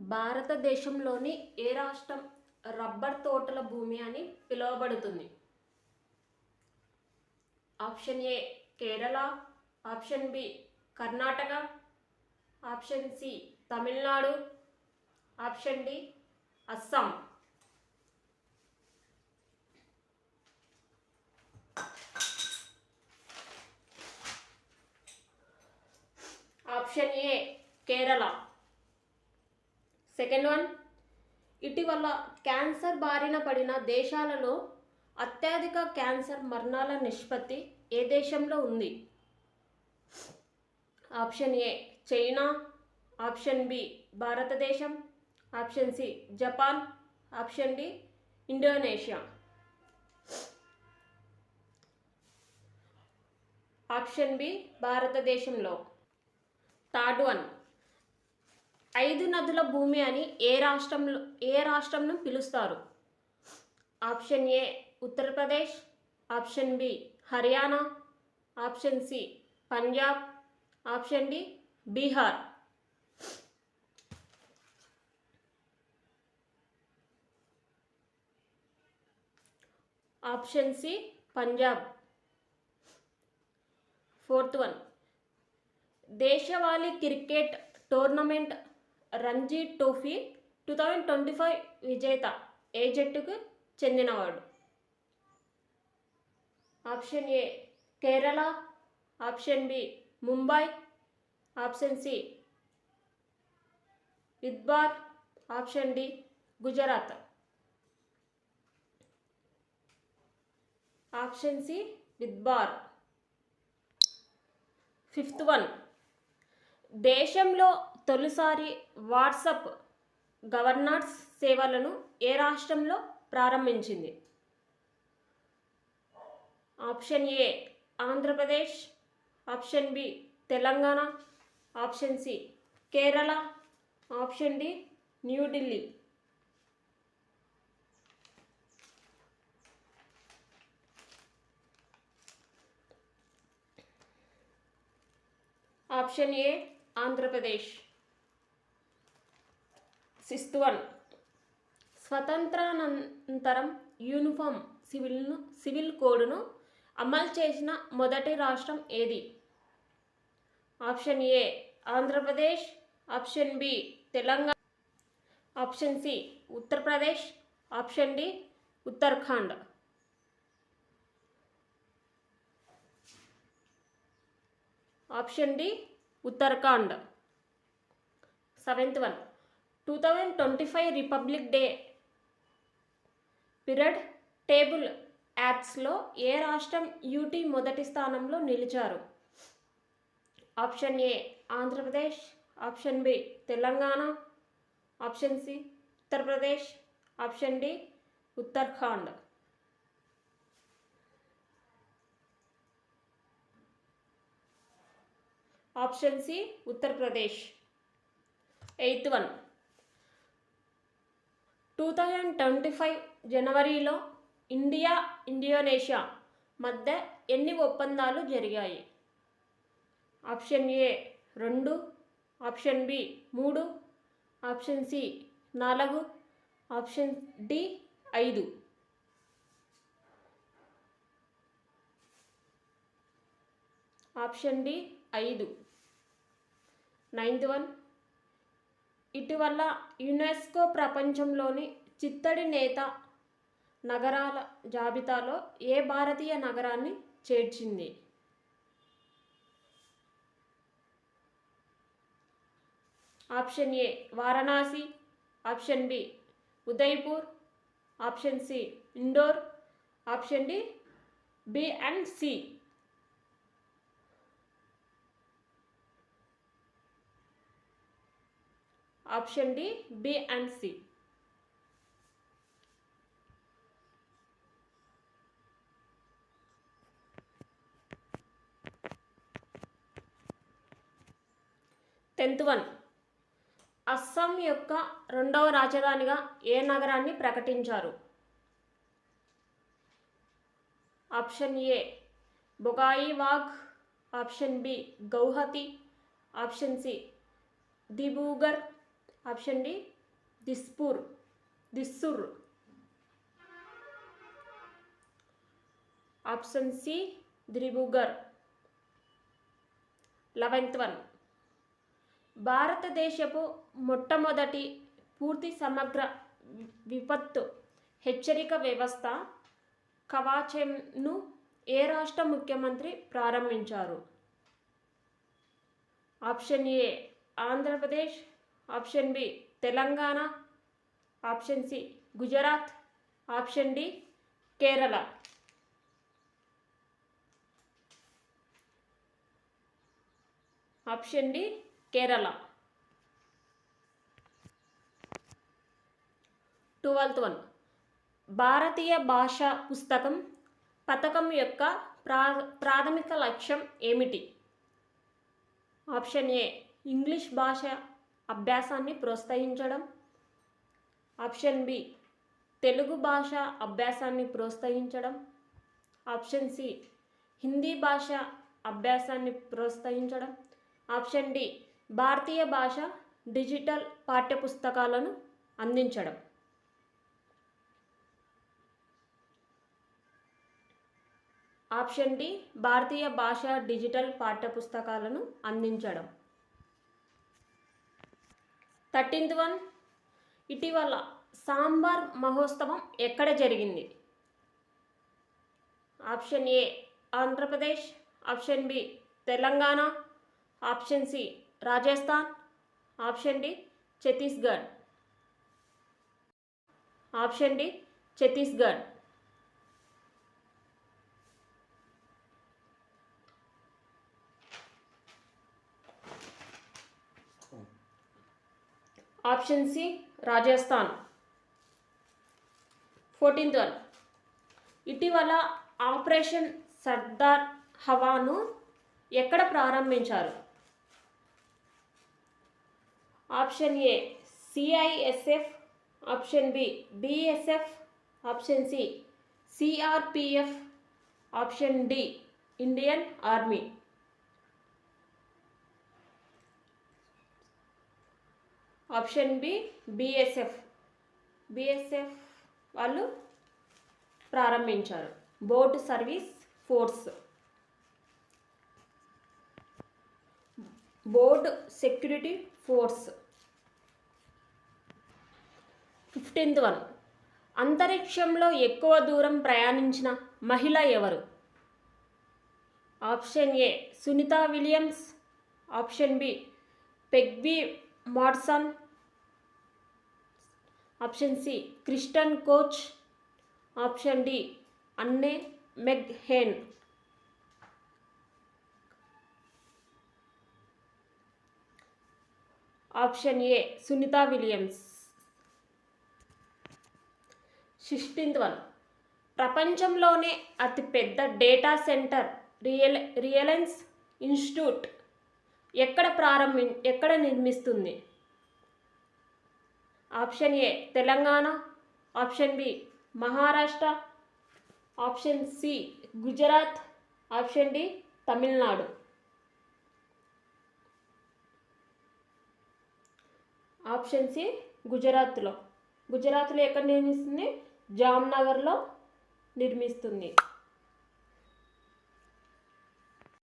భారతదేశంలోని ఏ రాష్ట్రం రబ్బర్ తోటల భూమి అని పిలువబడుతుంది? Option A Kerala option B Karnataka option C Tamil Nadu option D Assam option A Kerala second one ఇటీవల క్యాన్సర్ బారిన పడిన దేశాలలో అత్యధిక క్యాన్సర్ మరణాల నిష్పత్తి ఏ దేశంలో ఉంది? Option A China. Option B Bharatadesam. Option C Japan. Option D Indonesia. Option B భారతదేశంలో. Third one. ఐదు నదుల భూమి అని ఏ రాష్ట్రంలో ఏ రాష్ట్రంను పిలుస్తారు? Option A Uttar Pradesh option B Haryana option C Punjab option D Bihar. Option C Punjab. Fourth one. దేశవాళీ cricket tournament Ranji trophy two thousand twenty five విజేత ఏ జట్టుకు చెందినవాడు? Option A Kerala option B Mumbai option C ఇద్బార్ option D Gujarat. Option C Vidarbha fifth one దేశంలో తొలిసారి WhatsApp governors సేవలను ఏ రాష్ట్రంలో ప్రారంభించింది? Option A Andhra Pradesh. Option B Telangana. Option C Kerala. Option D New Delhi option A Andhra Pradesh. సిస్తువన్ one. స్వతంత్రానంతరం uniform సివిల్ను civil కోడ్ను అమలు చేసిన మొదటి రాష్ట్రం ఏది? Option A Andhra Pradesh. Option B Telangana. Option C Uttar Pradesh. Option D Uttarakhand. Option D Uttarakhand. Seventh one. Two thousand twenty five republic day parade table యాప్స్లో ఏ రాష్ట్రం యూటీ మొదటి స్థానంలో నిలిచారు? Option A Andhra Pradesh. Option B Telangana. Option C Uttar Pradesh. Option D Uttarakhand. Option C Uttar Pradesh. Eighth one. Two thousand twenty five జనవరిలో India Indonesia మధ్య ఎన్ని ఒప్పందాలు జరిగాయి? ఆప్షన్ ఏ రెండు ఆప్షన్ బి మూడు ఆప్షన్ సి నాలుగు option D ఐదు. Option D ఐదు. నైన్త్ వన్ ఇటీవల యునెస్కో ప్రపంచంలోని చిత్తడి నేత నగరాల జాబితాలో ఏ భారతీయ నగరాన్ని చేర్చింది? Option A Varanasi option B Udaipur option C Indore option D B and C. Option D B and C. Tenth one. Assam యొక్క రెండవ రాజధానిగా ఏ నగరాన్ని ప్రకటించారు? Option A బొగాయివాగ్ option B Guwahati. Option C Dibrugarh option D Dispur దిస్సుర్. Option C Dibrugarh eleventh one. భారతదేశపు మొట్టమొదటి పూర్తి సమగ్ర విపత్తు హెచ్చరిక వ్యవస్థ కవాచెంను ఏ రాష్ట్ర ముఖ్యమంత్రి ప్రారంభించారు? Option A Andhra Pradesh option B Telangana option C Gujarat option D Kerala. Option D Kerala. Twelfth one. భారతీయ భాష పుస్తకం పథకం యొక్క ప్రా ప్రాథమిక లక్ష్యం ఏమిటి? ఆప్షన్ ఏ ఇంగ్లీష్ భాష అభ్యాసాన్ని ప్రోత్సహించడం. ఆప్షన్ బి తెలుగు భాష అభ్యాసాన్ని ప్రోత్సహించడం. ఆప్షన్ సి హిందీ భాష అభ్యాసాన్ని ప్రోత్సహించడం. ఆప్షన్ డి భారతీయ భాష డిజిటల్ పాఠ్యపుస్తకాలను అందించడం. ఆప్షన్ డి భారతీయ భాష డిజిటల్ పాఠ్యపుస్తకాలను అందించడం. Thirteenth one. ఇటీవల సాంబార్ మహోత్సవం ఎక్కడ జరిగింది? Option A Andhra Pradesh. Option B Telangana. Option C Rajasthan. Option D Chhattisgarh. Option D Chhattisgarh. Option C Rajasthan. Fourteenth one. ఇటీవల ఆపరేషన్ సర్దార్ హవాను ఎక్కడ ప్రారంభించారు? Option A CISF option B BSF option C CRPF option D Indian army. Option B BSF BSF వాళ్ళు ప్రారంభించారు. Boat service force. Border security force. Fifteenth one. అంతరిక్షంలో ఎక్కువ దూరం ప్రయాణించిన మహిళ ఎవరు? Option A Sunita Williams. Option B Peggy Madson. Option C Kristen Koch. Option D Anne Meg Hayne option A Sunita Williams. Sixteenth one ప్రపంచంలోనే అతిపెద్ద data center real reliance institute ఎక్కడ ప్రారంభి ఎక్కడ నిర్మిస్తుంది? Option A Telangana option B Maharashtra option C Gujarat option D Tamil Nadu. Option C గుజరాత్లో. గుజరాత్లో ఎక్కడ నిర్మిస్తుంది? జామ్నగర్లో నిర్మిస్తుంది.